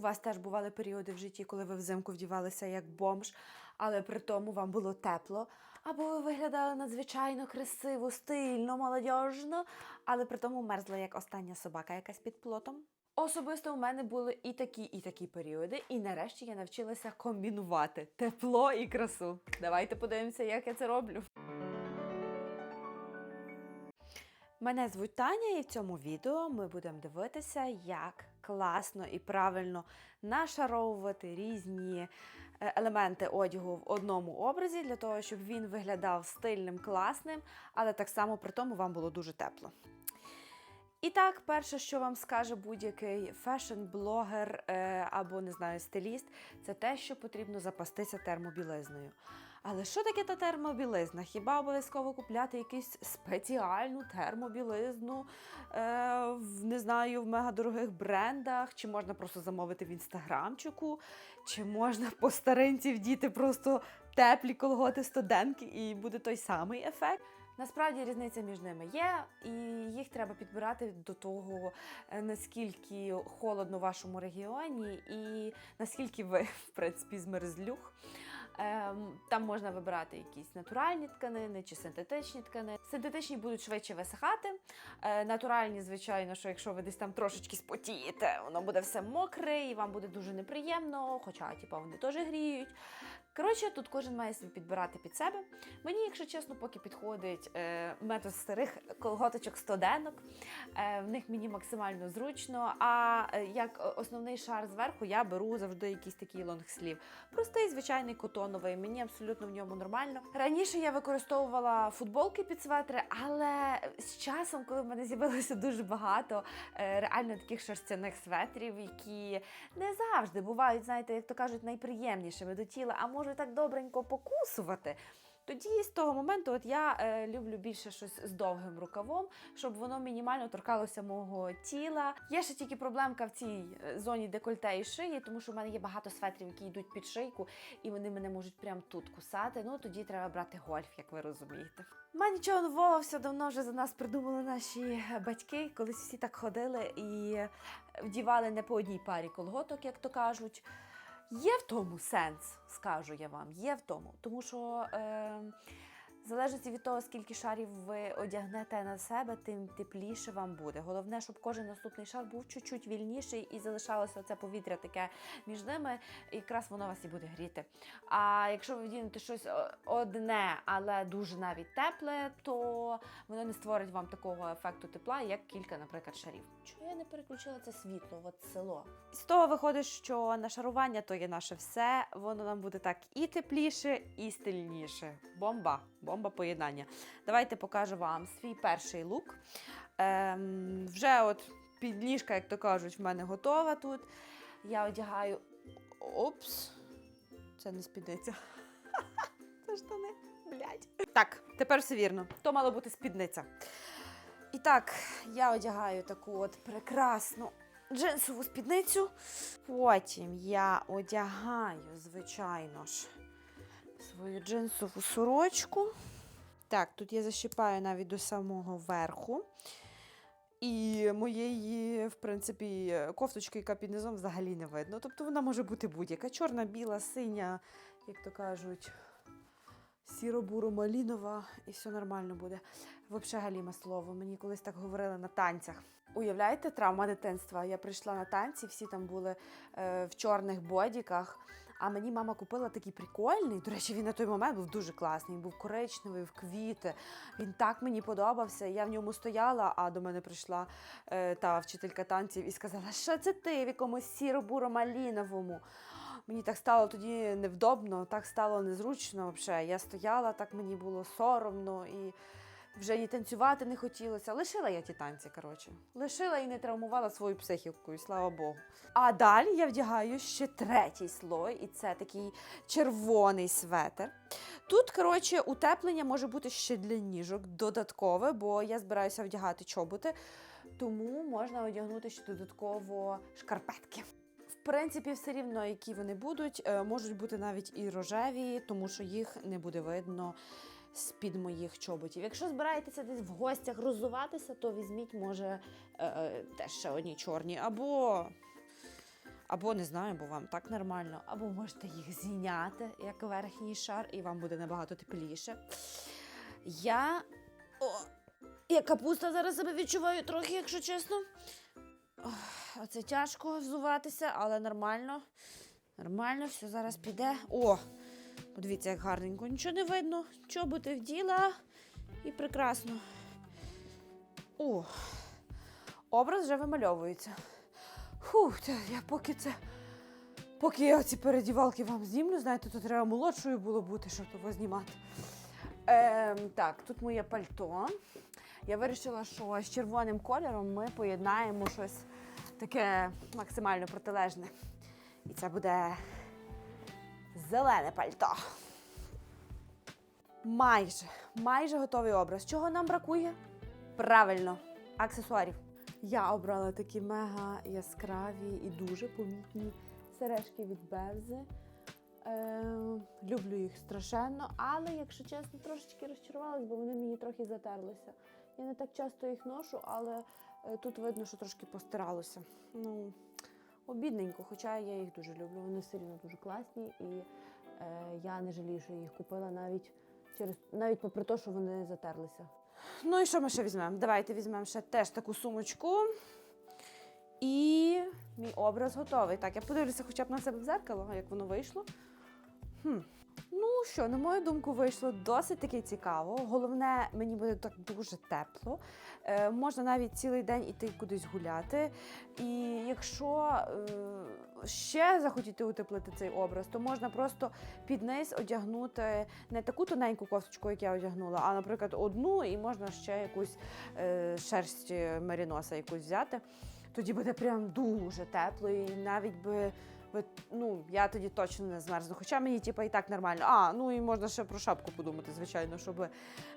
У вас теж бували періоди в житті, коли ви взимку вдівалися як бомж, але при тому вам було тепло. Або ви виглядали надзвичайно красиво, стильно, молодіжно, але при тому мерзли як остання собака якась під плотом. Особисто у мене були і такі, і такі періоди, і нарешті я навчилася комбінувати тепло і красу. Давайте подивимося, як я це роблю. Мене звуть Таня, і в цьому відео ми будемо дивитися, як класно і правильно нашаровувати різні е, елементи одягу в одному образі для того, щоб він виглядав стильним, класним, але так само при тому вам було дуже тепло. І так, перше, що вам скаже будь-який фешн-блогер е, або не знаю, стиліст, це те, що потрібно запастися термобілизною. Але що таке та термобілизна? Хіба обов'язково купляти якусь спеціальну термобілизну е, в не знаю, в мегадорогих брендах? Чи можна просто замовити в інстаграмчику, чи можна по старинці вдіти просто теплі колготи студентки і буде той самий ефект? Насправді різниця між ними є, і їх треба підбирати до того, е, наскільки холодно в вашому регіоні, і наскільки ви, в принципі, змерзлюх. Ем, Там можна вибирати якісь натуральні тканини чи синтетичні тканини. Синтетичні будуть швидше висихати. Е, Натуральні, звичайно, що якщо ви десь там трошечки спотієте, воно буде все мокре і вам буде дуже неприємно, хоча типу, вони теж гріють. Коротше, тут кожен має собі підбирати під себе. Мені, якщо чесно, поки підходить е, метод старих колготочок стоденок. Е, в них мені максимально зручно. А е, як основний шар зверху я беру завжди якийсь такий лонгслів. Простий, звичайний котоновий. Мені абсолютно в ньому нормально. Раніше я використовувала футболки під светри, але з часом, коли в мене з'явилося дуже багато е, реально таких шерстяних светрів, які не завжди бувають, знаєте, як то кажуть, найприємнішими до тіла, а можуть так добренько покусувати. Тоді з того моменту от я е, люблю більше щось з довгим рукавом, щоб воно мінімально торкалося мого тіла. Є ще тільки проблемка в цій е, зоні декольте і шиї, тому що в мене є багато светрів, які йдуть під шийку, і вони мене можуть прямо тут кусати. Ну тоді треба брати гольф, як ви розумієте. Ма нічого нового, все давно вже за нас придумали наші батьки. Колись всі так ходили і вдівали не по одній парі колготок, як то кажуть. Є в тому сенс, скажу я вам, є в тому. Тому що е, залежить від того, скільки шарів ви одягнете на себе, тим тепліше вам буде. Головне, щоб кожен наступний шар був чуть-чуть вільніший і залишалося це повітря таке між ними, і якраз воно вас і буде гріти. А якщо ви вдінете щось одне, але дуже навіть тепле, то воно не створить вам такого ефекту тепла, як кілька, наприклад, шарів. Чого я не переключила це світло, от село? З того виходить, що нашарування то є наше все. Воно нам буде так і тепліше, і стильніше. Бомба, бомба поєднання. Давайте покажу вам свій перший лук. Ем, вже от підніжка, як то кажуть, в мене готова тут. Я одягаю. Опс, це не спідниця. Це штани, блядь. Так, тепер все вірно. То мало бути спідниця. І так, я одягаю таку от прекрасну джинсову спідницю. Потім я одягаю, звичайно ж, свою джинсову сорочку. Так, тут я защіпаю навіть до самого верху. І моєї, в принципі, кофточки, яка під низом взагалі не видно. Тобто вона може бути будь-яка. Чорна, біла, синя, як то кажуть, сіро-буро-малінова, і все нормально буде. Взагалі слово. Мені колись так говорили на танцях. Уявляєте, травма дитинства? Я прийшла на танці, всі там були е, в чорних бодіках. А мені мама купила такий прикольний. До речі, він на той момент був дуже класний. Він був коричневий, в квіти. Він так мені подобався. Я в ньому стояла, а до мене прийшла е, та вчителька танців і сказала, що це ти в якомусь сіро-буро-маліновому. Мені так стало тоді невдобно, так стало незручно. Взагалі. Я стояла, так мені було соромно і вже і танцювати не хотілося. Лишила я ті танці, коротше. Лишила і не травмувала свою психіку, і слава Богу. А далі я вдягаю ще третій слой, і це такий червоний светр. Тут, коротше, утеплення може бути ще для ніжок додаткове, бо я збираюся вдягати чоботи, тому можна одягнути ще додатково шкарпетки. В принципі, все рівно, які вони будуть, е, можуть бути навіть і рожеві, тому що їх не буде видно з-під моїх чоботів. Якщо збираєтеся десь в гостях роззуватися, то візьміть, може, е, е, теж ще одні чорні, або, Або не знаю, бо вам так нормально, або можете їх зняти як верхній шар, і вам буде набагато тепліше. Я. О, я капуста зараз себе відчуваю трохи, якщо чесно. Оце тяжко взуватися, але нормально. Нормально, все зараз піде. О! Подивіться, як гарненько. Нічого не видно. Чоботи вділа і прекрасно. О! Образ вже вимальовується. Фух, я поки це. Поки я ці передівалки вам знімлю, знаєте, то треба молодшою було бути, щоб того знімати. Ем, так, тут моє пальто. Я вирішила, що з червоним кольором ми поєднаємо щось таке максимально протилежне. І це буде зелене пальто. Майже, майже готовий образ. Чого нам бракує? Правильно, аксесуарів. Я обрала такі мега яскраві і дуже помітні сережки від Бевзи. Е, люблю їх страшенно, але, якщо чесно, трошечки розчарувалась, бо вони мені трохи затерлися. Я не так часто їх ношу, але е, тут видно, що трошки постиралося. Ну, обідненько, хоча я їх дуже люблю. Вони все рівно дуже класні, і я не жалію, що їх купила навіть через навіть попри те, що вони затерлися. Ну і що ми ще візьмемо? Давайте візьмемо ще теж таку сумочку. І мій образ готовий. Так, я подивлюся хоча б на себе в зеркало, як воно вийшло. Хм. Ну що, на мою думку, вийшло досить таки цікаво. Головне, мені буде так дуже тепло. Е, можна навіть цілий день іти кудись гуляти. І якщо е, ще захотіти утеплити цей образ, то можна просто під низ одягнути не таку тоненьку кофточку, як я одягнула, а, наприклад, одну, і можна ще якусь е, шерсть меріноса якусь взяти. Тоді буде прям дуже тепло, і навіть би. Ну, я тоді точно не змерзну. Хоча мені типу, і так нормально. А, ну і можна ще про шапку подумати, звичайно, щоб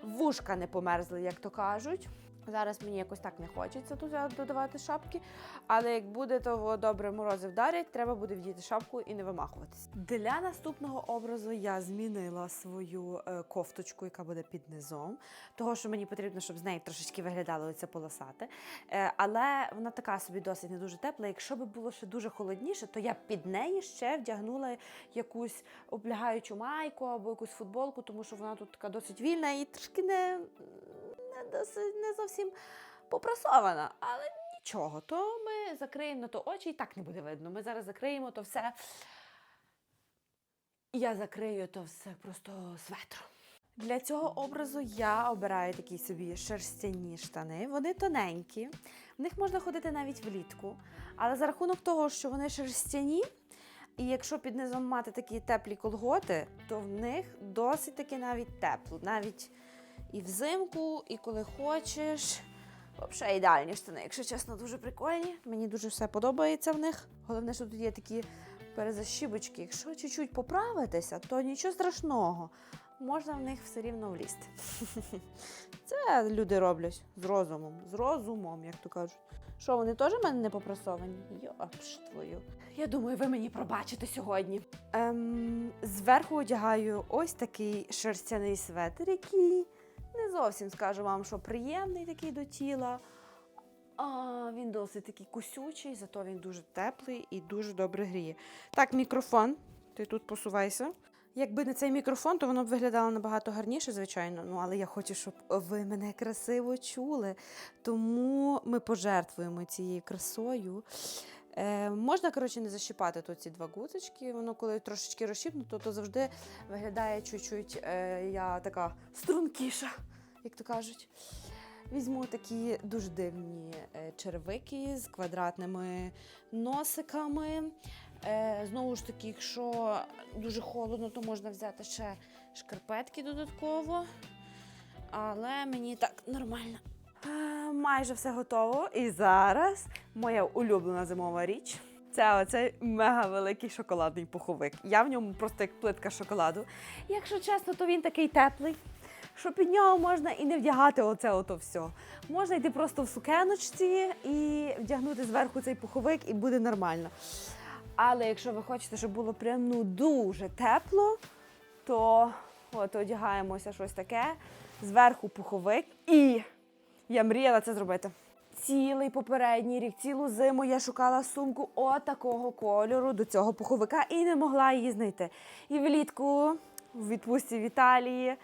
вушка не померзли, як то кажуть. Зараз мені якось так не хочеться тут додавати шапки, але як буде того добре морози вдарять, треба буде вдіти шапку і не вимахуватися. Для наступного образу я змінила свою е, кофточку, яка буде під низом, того що мені потрібно, щоб з неї трошечки виглядало оце полосате. Е, але вона така собі досить не дуже тепла. Якщо би було ще дуже холодніше, то я під неї ще вдягнула якусь облягаючу майку або якусь футболку, тому що вона тут така досить вільна і трошки не, не, зовсім попрасована. Але нічого, то ми закриємо на то очі і так не буде видно. Ми зараз закриємо то все. Я закрию то все просто светром. Для цього образу я обираю такі собі шерстяні штани. Вони тоненькі, в них можна ходити навіть влітку. Але за рахунок того, що вони шерстяні, і якщо під низом мати такі теплі колготи, то в них досить таки навіть тепло. Навіть і взимку, і коли хочеш. Взагалі ідеальні штани, якщо чесно, дуже прикольні. Мені дуже все подобається в них. Головне, що тут є такі перезащібочки. Якщо чуть-чуть поправитися, то нічого страшного. Можна в них все рівно влізти. Це люди роблять з розумом, з розумом, як то кажуть. Що, вони теж в мене не попрасовані? Йопш твою. Я думаю, ви мені пробачите сьогодні. Ем, зверху одягаю ось такий шерстяний светр, який не зовсім скажу вам, що приємний такий до тіла. А, він досить такий кусючий, зато він дуже теплий і дуже добре гріє. Так, мікрофон. Ти тут посувайся. Якби не цей мікрофон, то воно б виглядало набагато гарніше, звичайно. Ну, але я хочу, щоб ви мене красиво чули. Тому ми пожертвуємо цією красою. Е, можна, коротше, не защіпати тут ці два гудзички. Воно коли трошечки розщіпнуто, то завжди виглядає чуть-чуть е, я така стрункіша, як то кажуть. Візьму такі дуже дивні е, черевики з квадратними носиками. Е, знову ж таки, якщо дуже холодно, то можна взяти ще шкарпетки додатково. Але мені так нормально. Е, майже все готово. І зараз моя улюблена зимова річ. Це оцей мега великий шоколадний пуховик. Я в ньому просто як плитка шоколаду. Якщо чесно, то він такий теплий, що під нього можна і не вдягати оце ото все. Можна йти просто в сукеночці і вдягнути зверху цей пуховик, і буде нормально. Але якщо ви хочете, щоб було прям ну дуже тепло, то от одягаємося щось таке, зверху пуховик, і я мріяла це зробити. цілий попередній рік, цілу зиму я шукала сумку отакого кольору до цього пуховика і не могла її знайти. І влітку в відпустці в Італії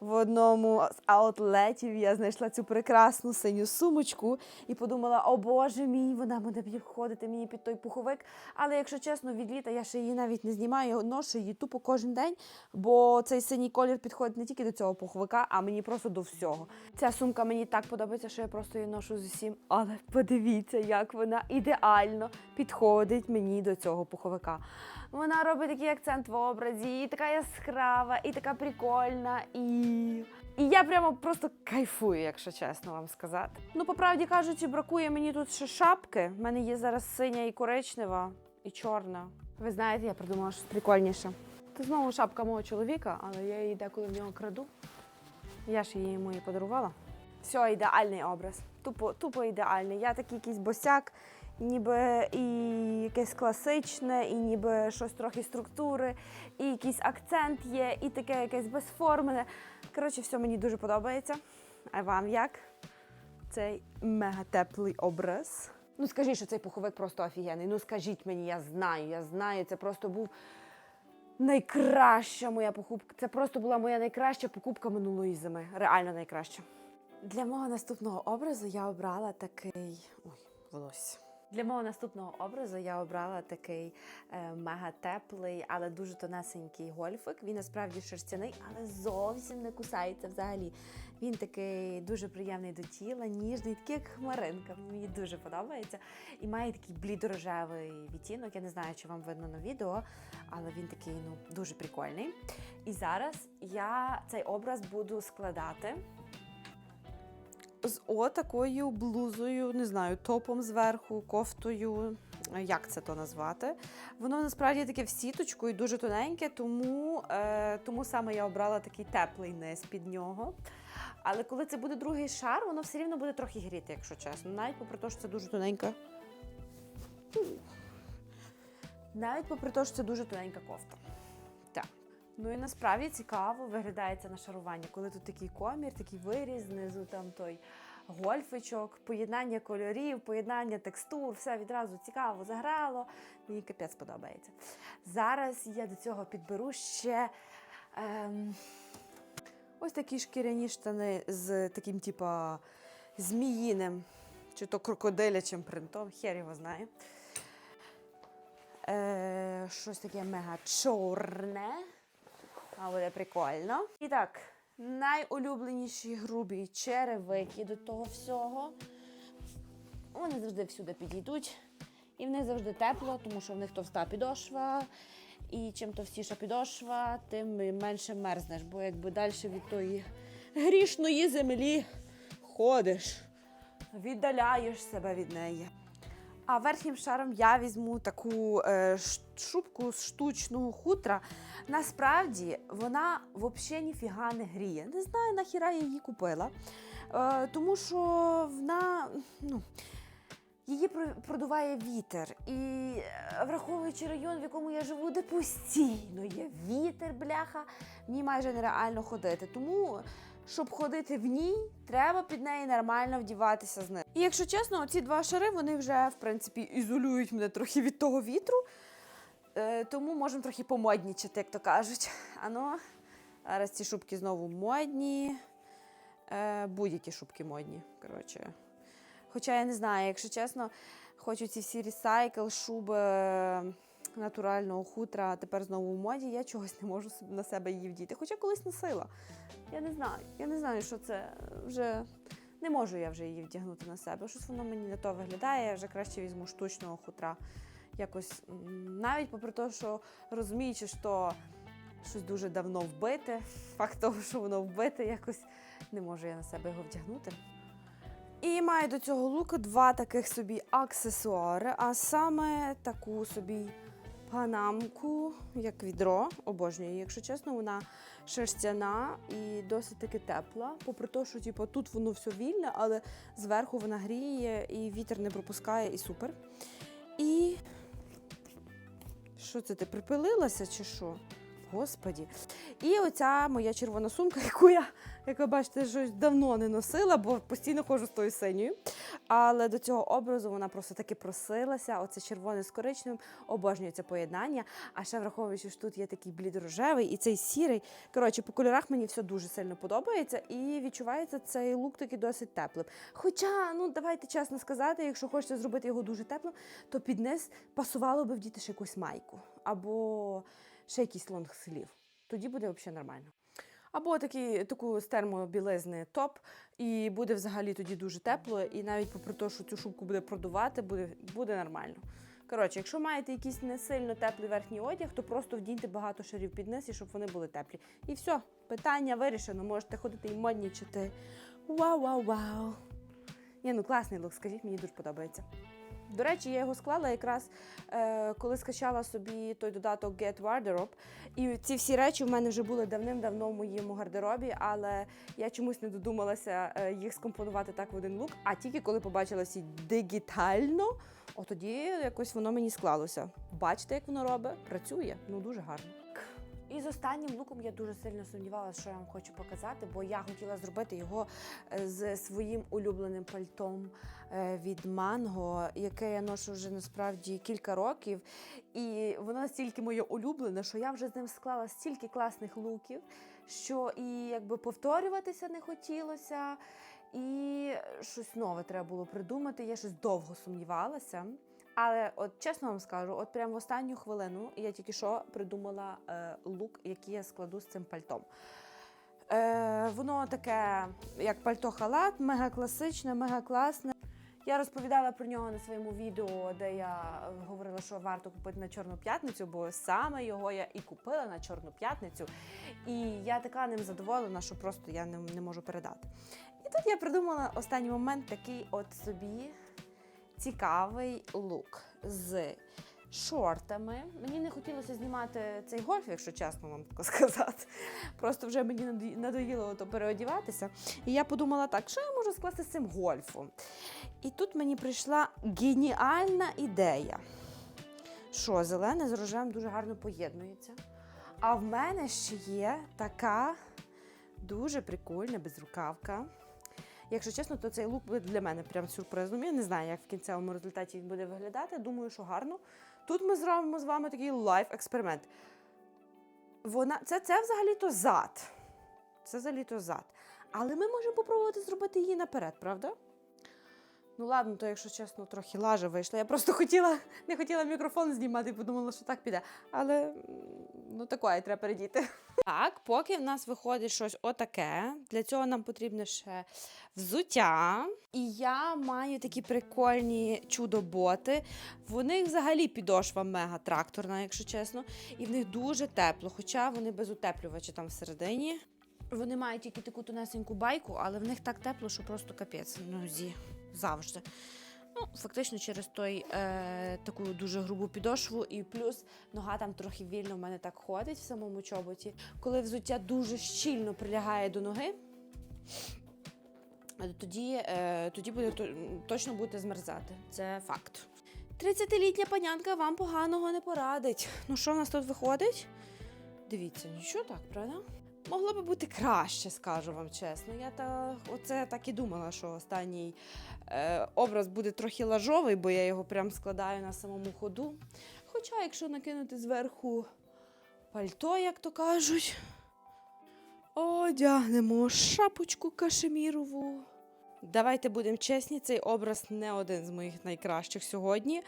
в одному з аутлетів я знайшла цю прекрасну синю сумочку і подумала, о Боже мій, вона буде підходити мені під той пуховик. Але якщо чесно, від літа я ще її навіть не знімаю, ношу її тупо кожен день, бо цей синій колір підходить не тільки до цього пуховика, а мені просто до всього. Ця сумка мені так подобається, що я просто її ношу з усім. Але подивіться, як вона ідеально підходить мені до цього пуховика. Вона робить такий акцент в образі, і така яскрава, і така прикольна, і. І я прямо просто кайфую, якщо чесно вам сказати. Ну, по правді кажучи, бракує мені тут ще шапки. У мене є зараз синя і коричнева, і чорна. Ви знаєте, я придумала щось прикольніше. Це знову шапка мого чоловіка, але я її деколи в нього краду. Я ж її йому і подарувала. Все, ідеальний образ. Тупо, тупо ідеальний. Я такий якийсь босяк, ніби і якесь класичне, і ніби щось трохи структури, і якийсь акцент є, і таке якесь безформене. Коротше, все мені дуже подобається. А вам як? Цей мега теплий образ. Ну скажіть, що цей пуховик просто офігенний. Ну скажіть мені, я знаю, я знаю. Це просто був найкраща моя покупка. Це просто була моя найкраща покупка минулої зими. Реально найкраща. Для мого наступного образу я обрала такий. Ой, волосся. Для мого наступного образу я обрала такий е, мега теплий, але дуже тонесенький гольфик. Він насправді шерстяний, але зовсім не кусається взагалі. Він такий дуже приємний до тіла, ніжний, такий як хмаринка. Мені дуже подобається. І має такий блідорожевий відтінок. Я не знаю, чи вам видно на відео, але він такий ну дуже прикольний. І зараз я цей образ буду складати з отакою блузою, не знаю, топом зверху, кофтою. Як це то назвати? Воно насправді таке в сіточку і дуже тоненьке, тому, е, тому саме я обрала такий теплий низ під нього. Але коли це буде другий шар, воно все рівно буде трохи гріти, якщо чесно. Навіть попри те, що це дуже тоненька. Навіть попри те, що це дуже тоненька кофта. Ну і насправді цікаво виглядає це нашарування, коли тут такий комір, такий виріз, знизу там той гольфичок, поєднання кольорів, поєднання текстур, все відразу цікаво заграло. Мені капець подобається. Зараз я до цього підберу ще ем, ось такі шкіряні штани з таким, типа, зміїним чи то крокодилячим принтом, хер його знає. Е, щось таке мега чорне. А буде прикольно. І так, найулюбленіші грубі черевики до того всього. Вони завжди всюди підійдуть. І в них завжди тепло, тому що в них товста підошва. І чим товстіша підошва, тим менше мерзнеш. Бо якби далі від тої грішної землі ходиш, віддаляєш себе від неї. А верхнім шаром я візьму таку е, шубку з штучного хутра. Насправді вона взагалі ніфіга не гріє. Не знаю, нахіра я її купила. Е, тому що вона. Ну, Її продуває вітер. І е, враховуючи район, в якому я живу, де постійно є вітер, бляха, ній майже нереально ходити. Тому, щоб ходити в ній, треба під неї нормально вдіватися з ним. І якщо чесно, ці два шари вони вже в принципі ізолюють мене трохи від того вітру. Е, тому можемо трохи помоднічати, як то кажуть. Ано, зараз ці шубки знову модні. Е, будь-які шубки модні. Коротше. Хоча я не знаю, якщо чесно, хочу ці всі ресайкл, шуби натурального хутра, тепер знову в моді, я чогось не можу на себе її вдіти. Хоча колись носила. Я не знаю. Я не знаю, що це вже. Не можу я вже її вдягнути на себе. Щось воно мені не то виглядає, я вже краще візьму штучного хутра. Якось навіть попри те, що розуміючи, що щось дуже давно вбите, факт того, що воно вбите, якось не можу я на себе його вдягнути. І маю до цього луку два таких собі аксесуари, а саме таку собі панамку, як відро. Обожнюю, якщо чесно, вона шерстяна і досить таки тепла. Попри те, що типу, тут воно все вільне, але зверху вона гріє і вітер не пропускає, і супер. І що це ти припилилася чи що? Господі. І оця моя червона сумка, яку я, як ви бачите, щось давно не носила, бо постійно ходжу з тою синьою. Але до цього образу вона просто таки просилася. Оце червоне з коричневим, обожнює це поєднання. А ще враховуючи, що тут є такий блідорожевий і цей сірий. Коротше, по кольорах мені все дуже сильно подобається і відчувається цей лук такий досить теплим. Хоча, ну давайте чесно сказати, якщо хочете зробити його дуже теплим, то під низ пасувало би вдіти ще якусь майку або ще якийсь лонгслів. Тоді буде взагалі нормально. Або такий, таку з термобілизни топ, і буде взагалі тоді дуже тепло, і навіть попри те, що цю шубку буде продувати, буде, буде нормально. Коротше, якщо маєте якийсь не сильно теплий верхній одяг, то просто вдіньте багато шарів під низ, і щоб вони були теплі. І все, питання вирішено. Можете ходити і моднічити. Вау, вау, вау. Ні, ну класний лук, скажіть, мені дуже подобається. До речі, я його склала якраз е, коли скачала собі той додаток Get Wardrobe. І ці всі речі в мене вже були давним-давно в моєму гардеробі, але я чомусь не додумалася е, їх скомпонувати так в один лук. А тільки коли побачила всі дигітально, от тоді якось воно мені склалося. Бачите, як воно робить? Працює, ну дуже гарно. І з останнім луком я дуже сильно сумнівалася, що я вам хочу показати, бо я хотіла зробити його е, з своїм улюбленим пальтом е, від Манго, яке я ношу вже насправді кілька років. І воно настільки моє улюблене, що я вже з ним склала стільки класних луків, що і якби повторюватися не хотілося, і щось нове треба було придумати. Я щось довго сумнівалася. Але от чесно вам скажу, от прямо в останню хвилину я тільки що придумала е, лук, який я складу з цим пальтом. Е, воно таке, як пальто-халат, мега класичне, мега класне. Я розповідала про нього на своєму відео, де я говорила, що варто купити на Чорну п'ятницю, бо саме його я і купила на Чорну п'ятницю. І я така ним задоволена, що просто я не, не можу передати. І тут я придумала останній момент такий от собі цікавий лук з шортами. Мені не хотілося знімати цей гольф, якщо чесно вам так сказати. Просто вже мені надоїло то переодіватися. І я подумала так, що я можу скласти з цим гольфом. І тут мені прийшла геніальна ідея. Що зелене з рожевим дуже гарно поєднується. А в мене ще є така дуже прикольна безрукавка. Якщо чесно, то цей лук буде для мене прям сюрпризом. Я не знаю, як в кінцевому результаті він буде виглядати. Думаю, що гарно. Тут ми зробимо з вами такий лайф-експеримент. Вона, це, це взагалі-то зад. Це взагалі-то зад. Але ми можемо попробувати зробити її наперед, правда? Ну ладно, то якщо чесно, трохи лажа вийшла. Я просто хотіла, не хотіла мікрофон знімати подумала, що так піде. Але ну такое, треба передіти. Так, поки в нас виходить щось отаке, для цього нам потрібно ще взуття. І я маю такі прикольні чудо-боти. В них взагалі підошва мега тракторна, якщо чесно. І в них дуже тепло, хоча вони без утеплювача там всередині. Вони мають тільки таку тонесеньку байку, але в них так тепло, що просто капець на нозі завжди. Ну, фактично через той е, таку дуже грубу підошву, і плюс нога там трохи вільно в мене так ходить в самому чоботі. Коли взуття дуже щільно прилягає до ноги, тоді, е, тоді буде точно будете змерзати. Це факт. 30-літня панянка вам поганого не порадить. Ну що в нас тут виходить? Дивіться, нічого так, правда? Могло би бути краще, скажу вам чесно. Я та оце так і думала, що останній е, образ буде трохи лажовий, бо я його прям складаю на самому ходу. Хоча, якщо накинути зверху пальто, як то кажуть, одягнемо шапочку кашемірову. Давайте будемо чесні, цей образ не один з моїх найкращих сьогодні.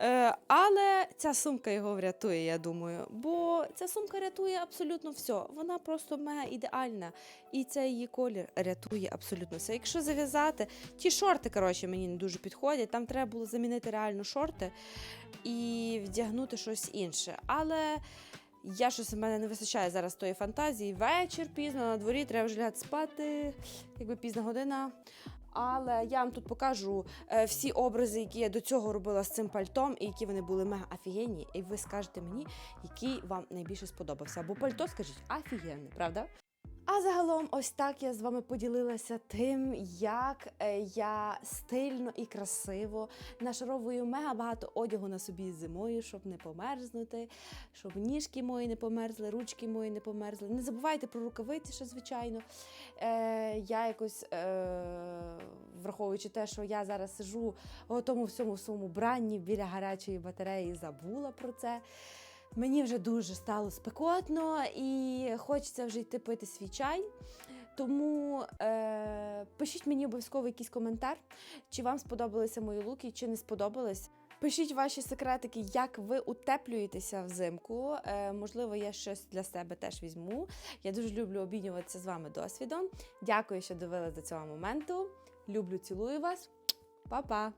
Е, але ця сумка його врятує, я думаю. Бо ця сумка рятує абсолютно все. Вона просто мега ідеальна. І цей її колір рятує абсолютно все. Якщо зав'язати, ті шорти, коротше, мені не дуже підходять. Там треба було замінити реально шорти і вдягнути щось інше. Але. Я щось в мене не вистачає зараз тої фантазії. Вечір пізно на дворі треба вже лягати спати, якби пізна година. Але я вам тут покажу е, всі образи, які я до цього робила з цим пальтом, і які вони були мега офігенні. І ви скажете мені, який вам найбільше сподобався. Бо пальто, скажіть, офігенне, правда? А загалом, ось так я з вами поділилася тим, як е, я стильно і красиво нашаровую мега багато одягу на собі зимою, щоб не померзнути, щоб ніжки мої не померзли, ручки мої не померзли. Не забувайте про рукавиці, ще, звичайно. Е, я якось, е, враховуючи те, що я зараз сижу у тому всьому своєму бранні біля гарячої батареї, забула про це. Мені вже дуже стало спекотно і хочеться вже йти пити свій чай. Тому е, пишіть мені обов'язково якийсь коментар, чи вам сподобалися мої луки, чи не сподобались. Пишіть ваші секретики, як ви утеплюєтеся взимку. Е, можливо, я щось для себе теж візьму. Я дуже люблю обмінюватися з вами досвідом. Дякую, що дивились до цього моменту. Люблю, цілую вас. Па-па!